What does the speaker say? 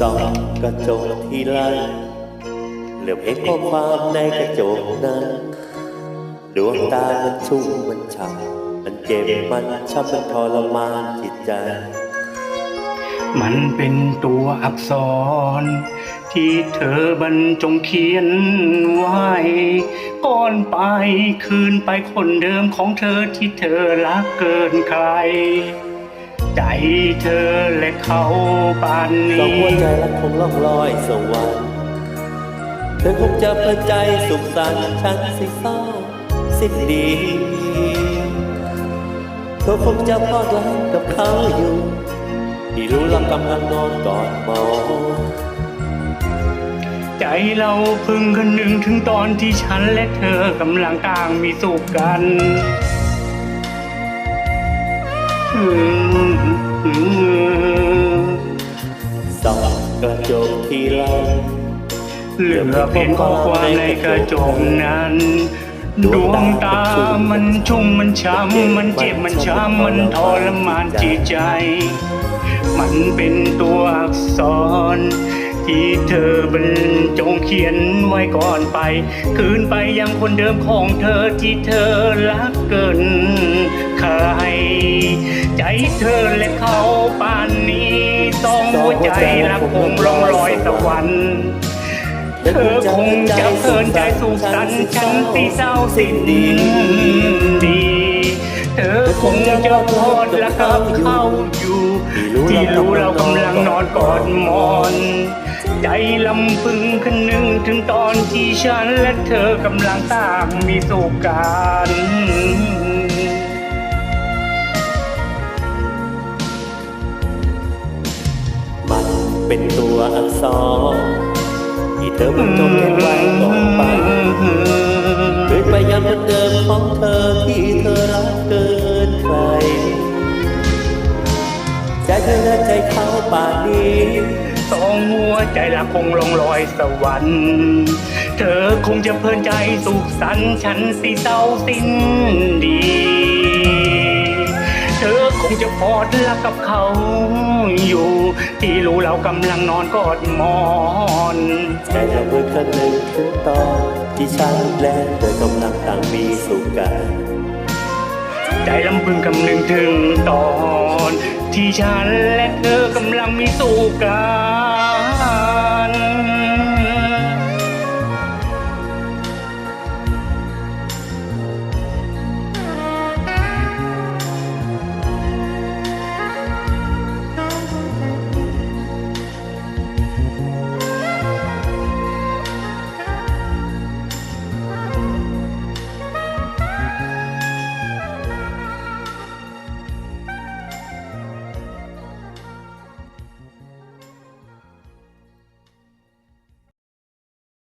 ส่องกระจกที่ไรเหลือบเห็นข้อความในกระจกนั้นดวงตามันชุ่มมันฉ่ำมันเจ็บมันช้ำมันทรมานจิตใจ มันเป็นตัวอักษร ที่เธอบรรจงเขียนไว้ก่อนไปคืนไปคนเดิมของเธอที่เธอรักเกินใคร ใจเธอและเขาปานสองนี้หัวใจรักคงล่องลอยสวรรค์เธอคงจะเปิดใจสุขสันต์ฉันสิเศร้าสิ้นดีเธอคงจะพอดรักกับเขาอยู่ที่รู้เรากำลังนอนกอดหมอนใจเราเพึ่งกันหนึ่งถึงตอนที่ฉันและเธอกำลังต่างมีสุขกันอืมอืม สองกระจกทีไรเหลือเพียงข้อความในกระจกนั้น ดวงตามันชุ่มมันช้ำมันเจ็บมันช้ำมันทรมานจิตใจ มันเป็นตัวอักษร ที่เธอบรรจงเขียนไว้ก่อนไป คืนไปยังคนเดิมของเธอที่เธอรักเกินใคร ใจเธอและเขาป่านนี้ต้องหัวใจรักคงร่องรอยสวรรค์เธอคงจะเพลินใจสุขสันต์ฉันที่เศร้าสิ้นดีเธอคงจะพอดและกับเขาอยู่ ที่รู้เรากำลังนอนกอดหมอน ใจลำพึงขึ้นนึงถึงตอนที่ฉันและเธอกำลังต่างมีสุขกันมันเป็นตัวอักษรที่เธอมันจงเก็บไว้ก่อไปเคยไปยังคนเดิมของเธอที่เธอรักเกินใครใจเธอและใจเขาป่านนี้ สองหัวใจละคงลงรอยสวรรค์ เธอคงจะเพลินใจสุขสันต์ฉันสิเศร้าสิ้นดี เธอคงจะพอดรักกับเขาอยู่ ที่รู้เรากำลังนอนกอดหมอนใจเราเมื่อครั้งหนึ่งถึงตอนที่ฉันและเธอกำลังต่างมีสุขกัน ใจลำพึงคำนึงถึงตอน ที่ฉันและเธอกำลังมีสุขกัน